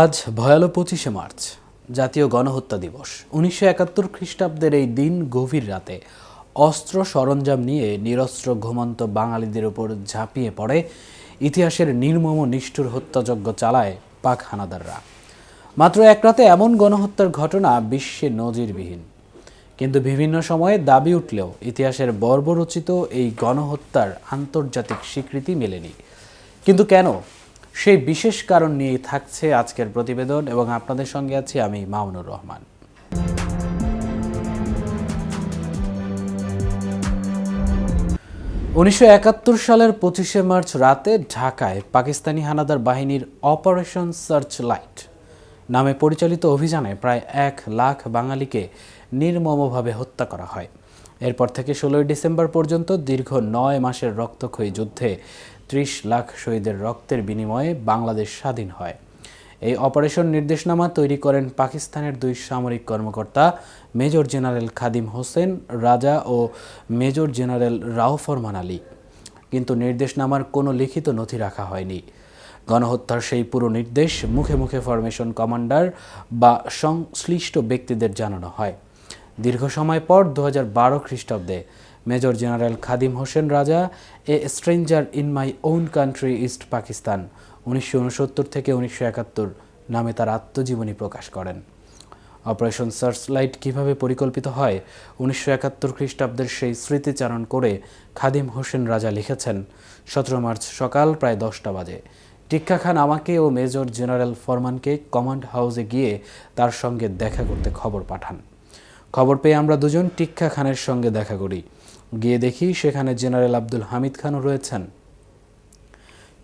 আজ ভয়ালো পঁচিশে মার্চ, জাতীয় গণহত্যা দিবস। উনিশশো একাত্তর খ্রিস্টাব্দের এই দিন গভীর রাতে অস্ত্র সরঞ্জাম নিয়ে নিরস্ত্র ঘুমন্ত বাঙালিদের উপর ঝাঁপিয়ে পড়ে ইতিহাসের নির্মম নিষ্ঠুর হত্যাযজ্ঞ চালায় পাক হানাদাররা। মাত্র এক রাতে এমন গণহত্যার ঘটনা বিশ্বে নজিরবিহীন। কিন্তু বিভিন্ন সময়ে দাবি উঠলেও ইতিহাসের বর্বরচিত এই গণহত্যার আন্তর্জাতিক স্বীকৃতি মেলেনি। কিন্তু কেন সেই বিশেষ কারণ নিয়ে থাকছে আজকের প্রতিবেদন এবং আপনাদের সঙ্গে আছি আমি মামুনুর রহমান। উনিশশো একাত্তর সালের পঁচিশে মার্চ রাতে ঢাকায় পাকিস্তানি হানাদার বাহিনীর অপারেশন সার্চ লাইট নামে পরিচালিত অভিযানে প্রায় এক লাখ বাঙালিকে নির্মমভাবে হত্যা করা হয়। এরপর থেকে ষোলোই ডিসেম্বর পর্যন্ত দীর্ঘ নয় মাসের রক্তক্ষয়ী যুদ্ধে ত্রিশ লাখ শহীদের রক্তের বিনিময়ে বাংলাদেশ স্বাধীন হয়। এই অপারেশন নির্দেশনামা তৈরি করেন পাকিস্তানের দুই সামরিক কর্মকর্তা, মেজর জেনারেল খাদিম হোসেন রাজা ও মেজর জেনারেল রাও ফরমান আলী। কিন্তু নির্দেশনামার কোনো লিখিত নথি রাখা হয়নি। গণহত্যার সেই পুরো নির্দেশ মুখে মুখে ফরমেশন কমান্ডার বা সংশ্লিষ্ট ব্যক্তিদের জানানো হয়। দীর্ঘ সময় পর দু বারো খ্রিস্টাব্দে major general Khadim Hussain Raja a stranger in my own country east Pakistan উনিশশো উনসত্তর থেকে উনিশশো একাত্তর নামে তার আত্মজীবনী প্রকাশ করেন। অপারেশন সার্চ লাইট কীভাবে পরিকল্পিত হয়? উনিশশো একাত্তর খ্রিস্টাব্দের সেই স্মৃতিচারণ করে খাদিম হোসেন রাজা লিখেছেন, সতেরো মার্চ সকাল প্রায় দশটা বাজে। টিক্কা খান আমাকে ও মেজর জেনারেল ফরমানকে কমান্ড হাউসে গিয়ে তার সঙ্গে দেখা করতে খবর পাঠান। খবর পেয়ে আমরা দুজন টিক্কা খানের সঙ্গে দেখা করি। গিয়ে দেখি সেখানে জেনারেল আব্দুল হামিদ খানও রয়েছেন।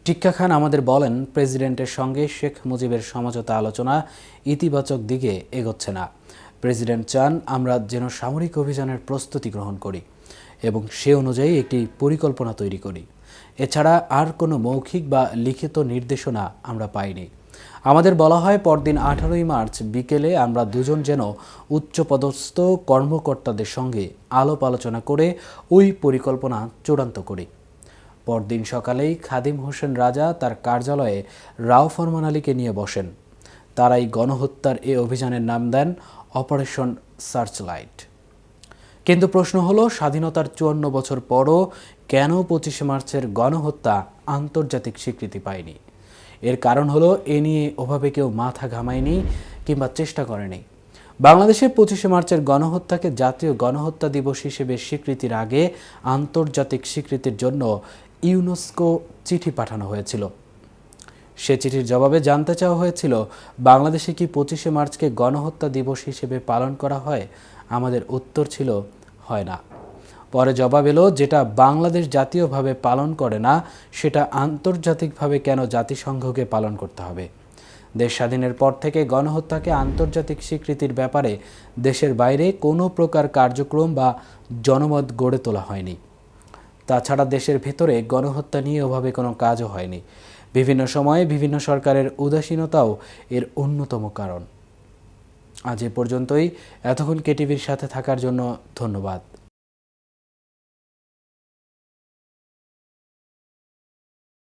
টিক্কা খান আমাদের বলেন, প্রেসিডেন্টের সঙ্গে শেখ মুজিবের সমঝোতা আলোচনা ইতিবাচক দিকে এগোচ্ছে না। প্রেসিডেন্ট চান আমরা যেন সামরিক অভিযানের প্রস্তুতি গ্রহণ করি এবং সে অনুযায়ী একটি পরিকল্পনা তৈরি করি। এছাড়া আর কোনো মৌখিক বা লিখিত নির্দেশনা আমরা পাইনি। আমাদের বলা হয় পরদিন আঠারোই মার্চ বিকেলে আমরা দুজন যেন উচ্চপদস্থ কর্মকর্তাদের সঙ্গে আলোপ আলোচনা করে ওই পরিকল্পনা চূড়ান্ত করি। পরদিন সকালেই খাদিম হোসেন রাজা তার কার্যালয়ে রাও ফরমান আলীকে নিয়ে বসেন। তারাই গণহত্যার এ অভিযানের নাম দেন অপারেশন সার্চ লাইট কিন্তু প্রশ্ন হলো, স্বাধীনতার চুয়ান্ন বছর পরও কেন পঁচিশে মার্চের গণহত্যা আন্তর্জাতিক স্বীকৃতি পায়নি? এর কারণ হলো এ নিয়ে ওভাবে কেউ মাথা ঘামায়নি কিংবা চেষ্টা করেনি। বাংলাদেশে পঁচিশে মার্চের গণহত্যাকে জাতীয় গণহত্যা দিবস হিসেবে স্বীকৃতির আগে আন্তর্জাতিক স্বীকৃতির জন্য ইউনেস্কো চিঠি পাঠানো হয়েছিল। সে চিঠির জবাবে জানতে চাওয়া হয়েছিল, বাংলাদেশে কি পঁচিশে মার্চকে গণহত্যা দিবস হিসেবে পালন করা হয়? আমাদের উত্তর ছিল, হয় না। পরে জবাব এলো, যেটা বাংলাদেশ জাতীয়ভাবে পালন করে না, সেটা আন্তর্জাতিকভাবে কেন জাতিসংঘকে পালন করতে হবে? দেশ স্বাধীনের পর থেকে গণহত্যাকে আন্তর্জাতিক স্বীকৃতির ব্যাপারে দেশের বাইরে কোনো প্রকার কার্যক্রম বা জনমত গড়ে তোলা হয়নি। তাছাড়া দেশের ভেতরে গণহত্যা নিয়ে ওভাবে কোনো কাজও হয়নি। বিভিন্ন সময়ে বিভিন্ন সরকারের উদাসীনতাও এর অন্যতম কারণ। আজ এ পর্যন্তই। এতক্ষণ কেটিভির সাথে থাকার জন্য ধন্যবাদ।